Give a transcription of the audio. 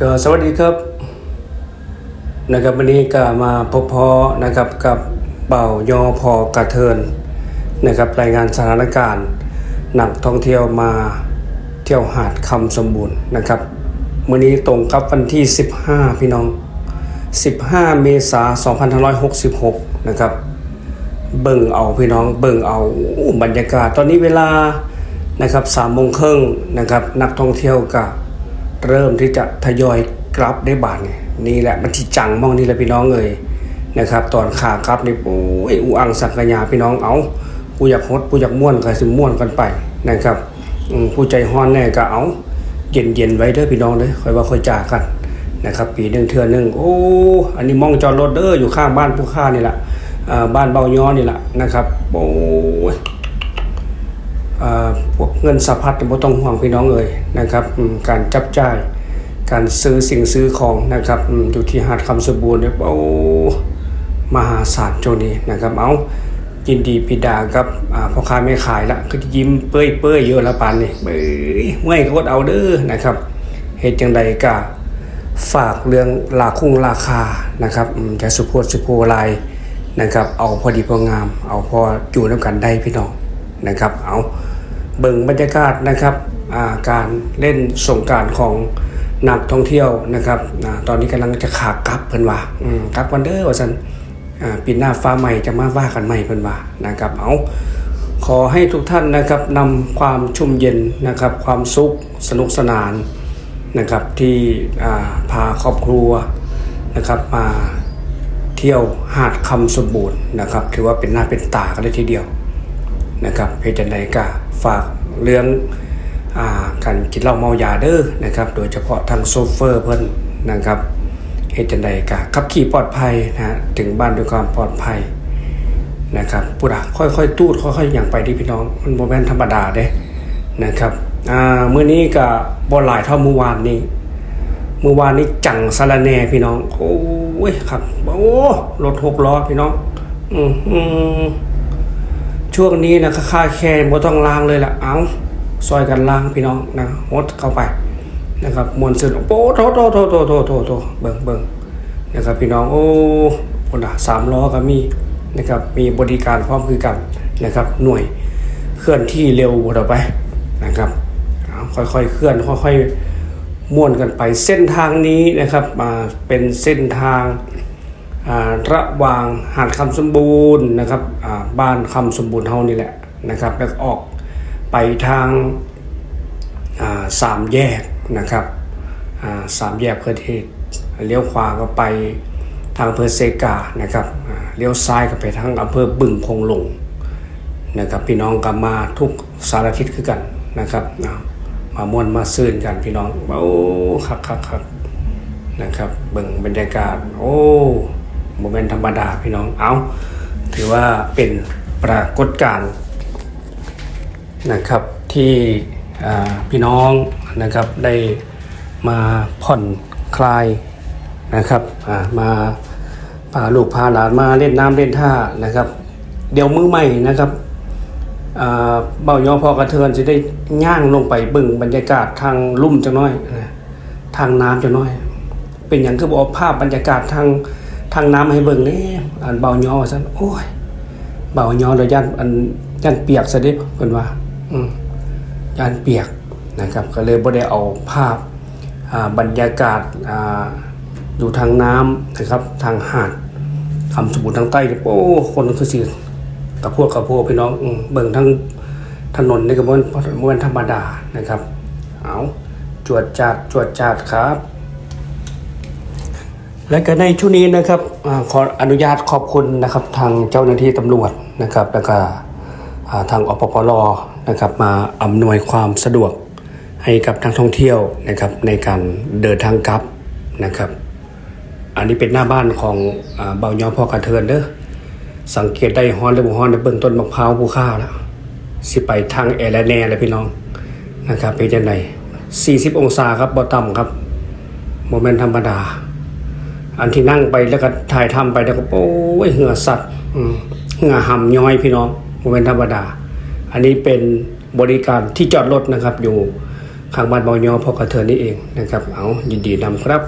ก็สวัสดีครับนะครับวันนี้ก็มาพบพอนะครับกับเป่ายอพอกระเทินนะครับรายงานสถานการณ์นักท่องเที่ยวมาเที่ยวหาดคำสมบูรณ์นะครับมื้อนี้ตรงกับวันที่ 15 พี่น้อง 15 เมษายน2566 นะครับ เบิ่งเอาพี่น้องเบิ่งเอาบรรยากาศตอนนี้เวลานะครับสามโมงครึ่งนะครับนักท่องเที่ยวก็ เริ่มที่จะทยอยกลับได้บาทนี่นี่แหละมันที่จังมองนี่แหละพี่น้องเอ่ยนะครับ ตอนขากลับนี่โอ้ยอูอังสักกะยาพี่น้องเอาผู้อยากฮดผู้อยากม่วนก็สิม่วนกันไปนะครับผู้ใจฮ้อนแน่ก็เอาเย็นๆไว้เด้อพี่น้องเด้อค่อยว่าค่อยจากกันนะครับ ปีหนึ่งเทื่อหนึ่งโอ้อันนี้มองจอดรถเด้ออยู่ข้างบ้านผู้ค้านี่แหละบ้านเบาย้อนนี่แหละนะครับโอ้ย พวกเงินสะพัดบ่ต้องห่วงพี่น้องเอ่ยนะครับการจับจ่ายการซื้อสิ่งซื้อของนะครับอยู่ที่หาดคำสมบูรณ์เนี่ยโอ้มหาศาลโจนี้นะครับเอายินดีปิดาครับพ่อค้าไม่ขายละก็ยิ้มเปื้อยเปื้อยๆเยอะละปานนี่เบ้ยเมื่อยก็ดเอาเด้อนะครับเหตุจังใดก็ฝากเรื่องราคุ้งราคานะครับจะสุโพดสุโพลายนะครับ เอาพอดีพองาม เอาพออยู่น้ำกันได้พี่น้อง นะครับ เอาเบิ่งบรรยากาศนะครับาการเล่นสงการของนักท่องเที่ยวนะครับอตอนนี้กำลังจะขากลับเพิ่นว่ากลับวันเด้อว่าซั่นปีหน้าฟ้าใหม่จะมาว่ากันใหม่เพิ่นว่านะครับ เอาขอให้ทุกท่านนะครับนำความชุ่มเย็นนะครับ ความสุขสนุกสนานนะครับที่พาครอบครัวนะครับมาเที่ยวหาดคำสมบูรณ์นะครับถือว่าเป็นหน้าเป็นตากันเลยทีเดียว นะครับเพจใดก็ฝากเรื่องอการกินเหล้าเมายาเด้อนะครับ โดยเฉพาะทางโซเฟอร์เพิ่นนะครับเหตุใดก็ขับขี่ปลอดภัยนะฮะถึงบ้านด้วยความปลอดภัยนะครับปุระค่อยๆ ตูดค่อยๆอย่างไปที่พี่น้อง มันโมเมนธรรมดาเด้นะครับอ่ามื้อนี้ก็บ่หลายเท่าเมื่อวานนี้เมื่อวานนี้จังสะรแน่พี่น้อง โอ้ยครับโอ้รถหกล้อพี่น้อง อืมอืม ช่วงนี้นะค่าแค่บ่ต้องล้างเลยล่ะเอาซอยกันล้างพี่น้องนะหดเข้าไปนะครับมวลซึนโอ้โตโตโตโตโตโตโตเบิ่งเบิ่งนะครับพี่น้องโอ้คนละสามล้อก็มีนะครับมีบริการพร้อมคือกันนะครับหน่วยเคลื่อนที่เร็วต่อไปนะครับค่อยๆเคลื่อนค่อยๆม่วนกันไปเส้นทางนี้นะครับอ่าเป็นเส้นทาง ระหว่างหาดคำสมบูรณ์นะครับบ้านคำสมบูรณ์เฮานี่แหละนะครับ แล้วออกไปทางาสามแยกนะครับาสามแยกเพื่อที่เลี้ยวขวาก็ไปทางอำเภอเซกานะครับเลี้ยวซ้ายก็ไปทางอำเภอบึงพงหลงนะครับพี่น้องก็มาทุกสารทิศคือกันนะครับอ่ามาม่วนมาซื่นกันพี่น้องโอ้ครับครับครับนะครับเบิ่งบรรยากาศโอ้ โมเมนต์ธรรมดาพี่น้องเอาถือว่าเป็นปรากฏการณ์นะครับที่พี่น้องนะครับได้มาผ่อนคลายนะครับมาพาลูกพาหลานมาเล่นน้ำเล่นท่านะครับ เดี๋ยวมือใหม่นะครับเบ้ายอพอกระเทือนจะได้ย่างลงไปบึงบรรยากาศทางลุ่มจังน้อยนะทางน้ำจังน้อย เป็นอย่างคือบอกภาพบรรยากาศทาง ทางน้ำให้เบิ่งนี่อันเบายอซะโอ้ยเบายอเลยยันอันยันเปียกซะดิเพิ่นว่า อืมยันเปียกนะครับ ก็เลยบ่ได้เอาภาพอ่าบรรยากาศอ่าอยู่ทางน้ำนะครับทางหาดคำสมบูรณ์ทางใต้โอ้คนคือสิกับพวกกับพวกพี่น้องเบิ่งทั้งถนนนี่ก็บ่บ่แม่นธรรมดานะครับ เอาจวดจาดจวดจาดครับ และก็ในช่วงนี้นะครับอขออนุญาตขอบคุณนะครับทางเจ้าหน้าที่ตำรวจนะครับแล้วก็ทางอปปรนะครับมาอำนวยความสะดวกให้กับนักท่องเที่ยวนะครับในการเดินทางกลับนะครับ อันนี้เป็นหน้าบ้านของเบาย้อพ่อกระเทินเด้อสังเกตได้ฮอนหรือบ่ฮอนในเบื้องต้นมะพร้าวภูข้าวแล้วสิไปทางแอร์และแน่เลยพี่น้องนะครับเป็นจังได40 องศาครับบ่ต่ำครับโมเมนต์ธรรมดา อันที่นั่งไปแล้วก็ถ่ายทำไปแล้วก็โอ้ยเหงื่อสัตว์อืมเหงื่อห่ำย้อยพี่น้องโมเมนต์ธรรมดา อันนี้เป็นบริการที่จอดรถนะครับอยู่ข้างบ้านเบายอพอกระเทินนี่เองนะครับ เอายินดีนำครับ